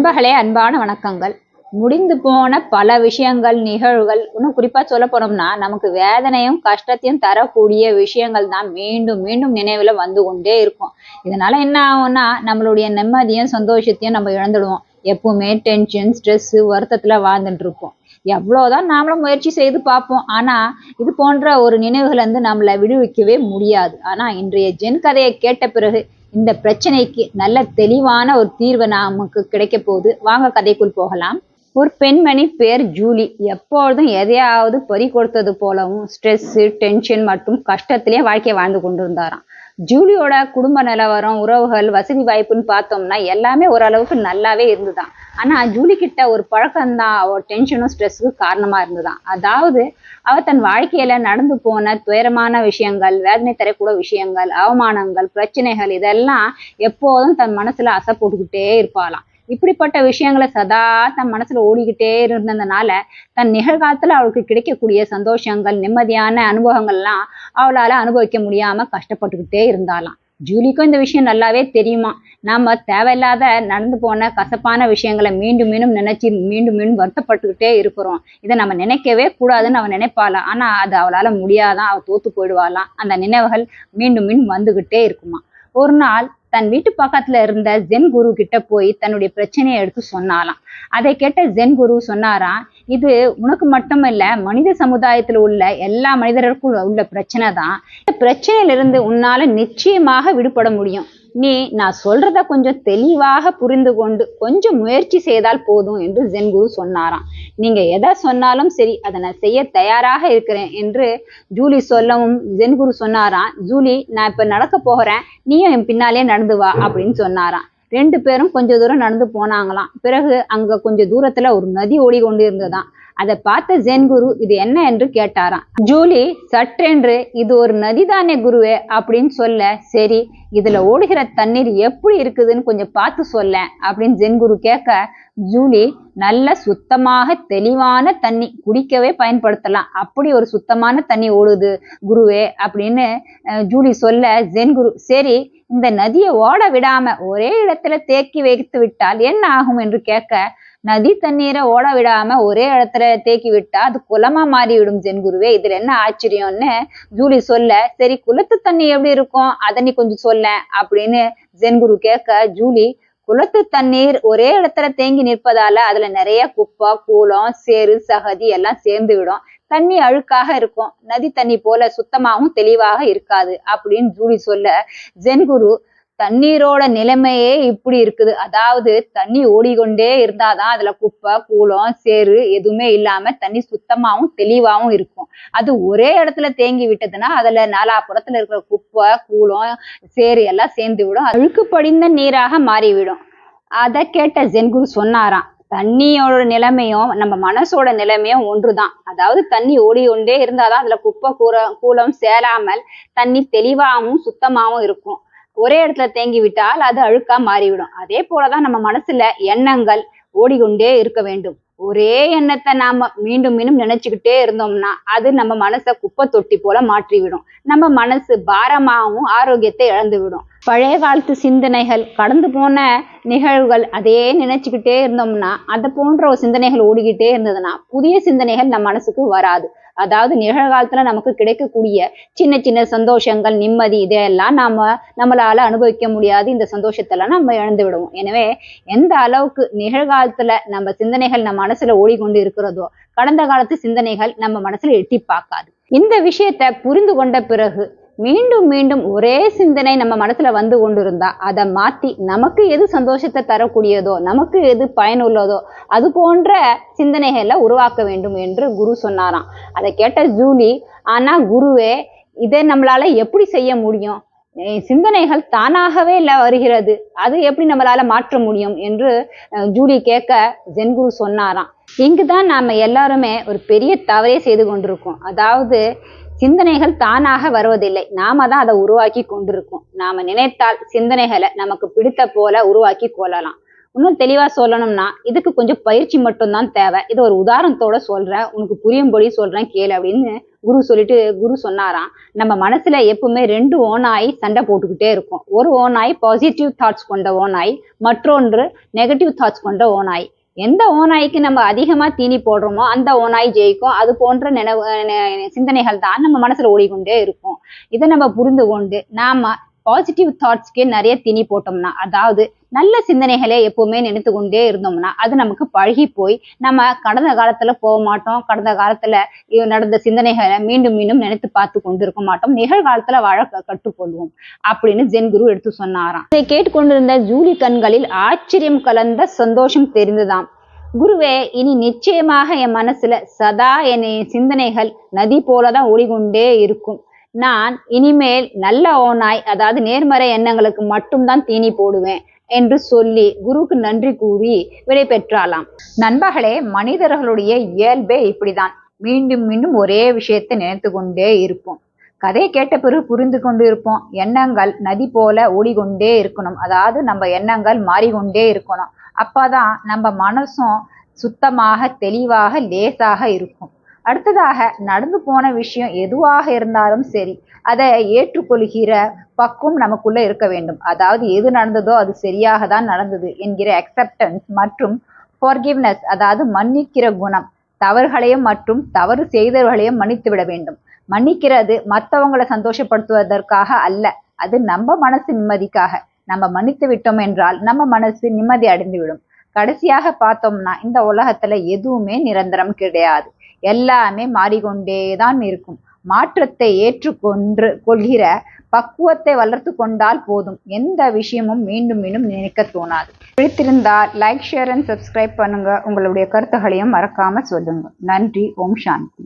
நண்பர்களே அன்பான வணக்கங்கள். முடிந்து போன பல விஷயங்கள் நிகழ்வுகள் இன்னும் குறிப்பா சொல்ல போனோம்னா நமக்கு வேதனையும் கஷ்டத்தையும் தரக்கூடிய விஷயங்கள் தான் மீண்டும் மீண்டும் நினைவுல வந்து கொண்டே இருக்கும். இதனால என்ன ஆகும்னா நம்மளுடைய நிம்மதியும் சந்தோஷத்தையும் நம்ம இழந்துடுவோம். எப்பவுமே டென்ஷன் ஸ்ட்ரெஸ் வருத்தத்துல வாழ்ந்துட்டு இருப்போம். எவ்வளவுதான் நாமளும் முயற்சி செய்து பார்ப்போம். ஆனா இது போன்ற ஒரு நினைவுகள் வந்து நம்மளை விடுவிக்கவே முடியாது. ஆனா இன்றைய ஜென் கதையை கேட்ட பிறகு இந்த பிரச்சனைக்கு நல்ல தெளிவான ஒரு தீர்வு நமக்கு கிடைக்க போகுது. வாங்க கதைக்குள் போகலாம். ஒரு பெண்மணி பேர் ஜூலி. எப்பொழுதும் எதையாவது பறி கொடுத்தது போலவும் ஸ்ட்ரெஸ் டென்ஷன் மற்றும் கஷ்டத்திலே வாழ்க்கையை வாழ்ந்து கொண்டிருந்தாராம். ஜூலியோட குடும்ப நிலவரம் உறவுகள் வசதி வாய்ப்புன்னு பார்த்தோம்னா எல்லாமே ஓரளவுக்கு நல்லாவே இருந்துதான். ஆனால் ஜூலி கிட்ட ஒரு பழக்கம்தான். அவள் டென்ஷனும் ஸ்ட்ரெஸ்ஸுக்கு காரணமாக இருந்துதான். அதாவது அவள் தன் வாழ்க்கையில் நடந்து போன துயரமான விஷயங்கள் வேதனை தரக்கூட விஷயங்கள் அவமானங்கள் பிரச்சனைகள் இதெல்லாம் எப்போதும் தன் மனசில் அசை போட்டுக்கிட்டே இருப்பாளாம். இப்படிப்பட்ட விஷயங்களை சதா தன் மனசுல ஓடிக்கிட்டே இருந்ததுனால தன் நிகழ்காலத்துல அவளுக்கு கிடைக்கக்கூடிய சந்தோஷங்கள் நிம்மதியான அனுபவங்கள்லாம் அவளால அனுபவிக்க முடியாம கஷ்டப்பட்டுக்கிட்டே இருந்தாலாம் ஜூலிக்கும் இந்த விஷயம் நல்லாவே தெரியுமா நம்ம தேவையில்லாத நடந்து போன கசப்பான விஷயங்களை மீண்டும் மீண்டும் நினைச்சு மீண்டும் மீண்டும் வருத்தப்பட்டுக்கிட்டே இருக்கிறோம். இதை நம்ம நினைக்கவே கூடாதுன்னு அவன் நினைப்பாளாம். ஆனா அது அவளால முடியாதான். அவள் தோத்து போயிடுவாளாம். அந்த நினைவுகள் மீண்டும் மீண்டும் வந்துகிட்டே இருக்குமா ஒரு நாள் தன் வீட்டு பக்கத்துல இருந்த ஜென் குரு கிட்ட போய் தன்னுடைய பிரச்சனையை எடுத்து சொன்னாலாம். அதை கேட்ட ஜென் குரு சொன்னாராம் இது உனக்கு மட்டும் இல்ல மனித சமுதாயத்தில் உள்ள எல்லா மனிதருக்கும் உள்ள பிரச்சனை தான் இந்த பிரச்சனையிலிருந்து உன்னால நிச்சயமாக விடுபட முடியும். நீ நான் சொல்றத கொஞ்சம் தெளிவாக புரிந்து கொண்டு கொஞ்சம் முயற்சி செய்தால் போதும் என்று ஜென் குரு சொன்னாராம். நீங்க எதை சொன்னாலும் சரி அதை நான் செய்ய தயாராக இருக்கிறேன் என்று ஜூலி சொல்லவும் ஜென் குரு சொன்னாராம். ஜூலி நான் இப்ப நடக்க போகிறேன் நீயும் என் பின்னாலே நடந்து வா அப்படின்னு சொன்னாராம். ரெண்டு பேரும் கொஞ்ச தூரம் நடந்து போனாங்களாம். பிறகு அங்க கொஞ்ச தூரத்துல ஒரு நதி ஓடி கொண்டு இருந்ததாம் அதை பார்த்த ஜென் குரு இது என்ன என்று கேட்டாராம். ஜூலி சற்றென்று இது ஒரு நதிதானே குருவே அப்படின்னு சொல்ல சரி இதுல ஓடுகிற தண்ணீர் எப்படி இருக்குதுன்னு கொஞ்சம் பார்த்து சொல்ல அப்படின்னு ஜென் குரு கேட்க ஜூலி நல்ல சுத்தமாக தெளிவான தண்ணி குடிக்கவே பயன்படுத்தலாம். அப்படி ஒரு சுத்தமான தண்ணி ஓடுது குருவே அப்படின்னு ஜூலி சொல்ல ஜென் குரு சரி இந்த நதியை ஓட விடாம ஒரே இடத்துல தேக்கி வைத்து விட்டால் என்ன ஆகும் என்று கேட்க நதி தண்ணீரை ஓட விடாம ஒரே இடத்துல தேக்கி விட்டா அது குளமா மாறிவிடும் ஜென்குருவே இதுல என்ன ஆச்சரியம்னு ஜூலி சொல்ல சரி குளத்து தண்ணி எப்படி இருக்கும்? அதை நீ கொஞ்சம் சொல்ல அப்படின்னு ஜென்குரு கேட்க ஜூலி குளத்து தண்ணீர் ஒரே இடத்துல தேங்கி நிற்பதால அதுல நிறைய குப்பை கூலம் சேறு சகதி எல்லாம் சேர்ந்து விடும். தண்ணி அழுக்காக இருக்கும். நதி தண்ணி போல சுத்தமாகவும் தெளிவாக இருக்காது அப்படின்னு ஜூலி சொல்ல ஜென்குரு தண்ணீரோட நிலைமையே இப்படி இருக்குது. அதாவது தண்ணி ஓடிக்கொண்டே இருந்தாதான் அதுல குப்பை கூலம் சேரு எதுவுமே இல்லாம தண்ணி சுத்தமாவும் தெளிவாகவும் இருக்கும். அது ஒரே இடத்துல தேங்கி விட்டதுன்னா அதுல நாலாபுறத்துல இருக்கிற குப்பை கூலம் சேரு எல்லாம் சேர்ந்து விடும். அழுக்கு படிந்த நீராக மாறிவிடும். அதை கேட்ட ஜென்குரு சொன்னாராம். தண்ணியோட நிலைமையும் நம்ம மனசோட நிலைமையும் ஒன்றுதான். அதாவது தண்ணி ஓடி கொண்டே இருந்தாதான் அதுல குப்பை கூற கூலம் சேராமல் தண்ணி தெளிவாகவும் சுத்தமாகவும் இருக்கும். ஒரே இடத்துல தேங்கி விட்டால் அது அழுக்கா மாறிவிடும். அதே போலதான் நம்ம மனசுல எண்ணங்கள் ஓடிக்கொண்டே இருக்க வேண்டும். ஒரே எண்ணத்தை நாம மீண்டும் மீண்டும் நினைச்சுக்கிட்டே இருந்தோம்னா அது நம்ம மனசை குப்பை தொட்டி போல மாற்றிவிடும். நம்ம மனசு பாரமாகவும் ஆரோக்கியத்தை இழந்து விடும் பழைய காலத்து சிந்தனைகள் கடந்து போன நிகழ்வுகள் அதையே நினைச்சுக்கிட்டே இருந்தோம்னா அதை போன்ற ஒரு சிந்தனைகள் ஓடிக்கிட்டே இருந்ததுன்னா புதிய சிந்தனைகள் நம்ம மனசுக்கு வராது. அதாவது நிகழ்காலத்துல நமக்கு கிடைக்கக்கூடிய சின்ன சின்ன சந்தோஷங்கள் நிம்மதி இதையெல்லாம் நாம நம்மளால அனுபவிக்க முடியாது. இந்த சந்தோஷத்தெல்லாம் நம்ம இழந்து விடுவோம். எனவே எந்த அளவுக்கு நிகழ்காலத்துல நம்ம சிந்தனைகள் நம்ம மனசுல ஓடிக்கொண்டு இருக்கிறதோ கடந்த காலத்து சிந்தனைகள் நம்ம மனசுல எட்டி பார்க்காது. இந்த விஷயத்த புரிந்து கொண்ட பிறகு மீண்டும் மீண்டும் ஒரே சிந்தனை நம்ம மனசுல வந்து கொண்டிருந்தா அதை மாத்தி நமக்கு எது சந்தோஷத்தை தரக்கூடியதோ நமக்கு எது பயனுள்ளதோ அது போன்ற சிந்தனைகளை உருவாக்க வேண்டும் என்று குரு சொன்னாராம். அதை கேட்ட ஜூலி ஆனா குருவே இதை நம்மளால எப்படி செய்ய முடியும்? சிந்தனைகள் தானாகவே இல்ல வருகிறது. அது எப்படி நம்மளால மாற்ற முடியும்? என்று ஜூலி கேட்க ஜென்குரு சொன்னாராம். இங்குதான் நாம எல்லாருமே ஒரு பெரிய தவறே செய்து கொண்டிருக்கோம். அதாவது சிந்தனைகள் தானாக வருவதில்லை. நாம தான் அதை உருவாக்கி கொண்டிருக்கோம். நாம நினைத்தால் சிந்தனைகளை நமக்கு பிடித்த போல உருவாக்கி கொள்ளலாம். இன்னும் தெளிவா சொல்லணும்னா இதுக்கு கொஞ்சம் பயிற்சி மட்டும்தான் தேவை. இது ஒரு உதாரணத்தோட சொல்றேன். உனக்கு புரியும்படி சொல்றேன் கேளு அப்படின்னு குரு சொல்லிட்டு குரு சொன்னாராம். நம்ம மனசுல எப்பவுமே ரெண்டு ஓனாய் சண்டை போட்டுக்கிட்டே இருக்கும். ஒரு ஓனாய் பாசிட்டிவ் தாட்ஸ் கொண்ட ஓனாய் மற்றொன்று நெகட்டிவ் தாட்ஸ் கொண்ட ஓனாய். எந்த ஓநாய்க்கு நம்ம அதிகமாக தீனி போடுறோமோ அந்த ஓநாய் ஜெயிக்கும். அது போன்ற நினைவு சிந்தனைகள் தான் நம்ம மனசில் ஓடிக்கொண்டே இருக்கும். இதை நம்ம புரிந்து கொண்டு நாம பாசிட்டிவ் தாட்ஸ்க்கே நிறைய திணி போட்டோம்னா அதாவது நல்ல சிந்தனைகளை எப்பவுமே நினைத்து கொண்டே இருந்தோம்னா அது நமக்கு பழகி போய் நம்ம கடந்த காலத்துல போக மாட்டோம் கடந்த காலத்துல நடந்த சிந்தனைகளை மீண்டும் மீண்டும் நினைத்து பார்த்து கொண்டு இருக்க மாட்டோம் நிகழ்காலத்துல வாழ கற்றுக்கொள்வோம் அப்படின்னு ஜென் குரு எடுத்து சொன்னாராம். இதை கேட்டுக்கொண்டிருந்த ஜூலி கண்களில் ஆச்சரியம் கலந்த சந்தோஷம் தெரிந்ததாம். குருவே இனி நிச்சயமாக என் மனசுல சதா என் சிந்தனைகள் நதி போலதான் ஓடிக்கொண்டே இருக்கும். நான் இனிமேல் நல்ல ஓனாய் அதாவது நேர்மறை எண்ணங்களுக்கு மட்டும்தான் தீனி போடுவேன் என்று சொல்லி குருவுக்கு நன்றி கூறி விடை பெற்றாலாம் நண்பர்களே மனிதர்களுடைய இயல்பே இப்படிதான். மீண்டும் மீண்டும் ஒரே விஷயத்தை நினைத்து கொண்டே இருப்போம். கதையை கேட்ட பிறகு புரிந்து கொண்டு இருப்போம். எண்ணங்கள் நதி போல ஓடிக்கொண்டே இருக்கணும். அதாவது நம்ம எண்ணங்கள் மாறிக்கொண்டே இருக்கணும். அப்பதான் நம்ம மனசும் சுத்தமாக தெளிவாக லேசாக இருக்கும். அடுத்ததாக நடந்து போன விஷயம் எதுவாக இருந்தாலும் சரி அதை ஏற்றுக்கொள்கிற பக்குவம் நமக்குள்ள இருக்க வேண்டும். அதாவது எது நடந்ததோ அது சரியாக தான் நடந்தது என்கிற அக்செப்டன்ஸ் மற்றும் ஃபோர்கிவ்னஸ் அதாவது மன்னிக்கிற குணம் தவறுகளையும் மற்றும் தவறு செய்தவர்களையும் மன்னித்து விட வேண்டும். மன்னிக்கிறது மற்றவங்களை சந்தோஷப்படுத்துவதற்காக அல்ல அது நம்ம மனசு நிம்மதிக்காக. நம்ம மன்னித்து விட்டோம் என்றால் நம்ம மனசு நிம்மதி அடைந்து விடும் கடைசியாக பார்த்தோம்னா இந்த உலகத்துல எதுவுமே நிரந்தரம் கிடையாது. எல்லாமே மாறிக்கொண்டே தான் இருக்கும். மாற்றத்தை ஏற்றுக்கொன்று கொள்கிற பக்குவத்தை வளர்த்து கொண்டால் போதும். எந்த விஷயமும் மீண்டும் மீண்டும் நினைக்க தோணாது. பிடித்திருந்தால் லைக் ஷேர் அண்ட் சப்ஸ்கிரைப் பண்ணுங்க. உங்களுடைய கருத்துகளையும் மறக்காம சொல்லுங்க. நன்றி. ஓம் சாந்தி.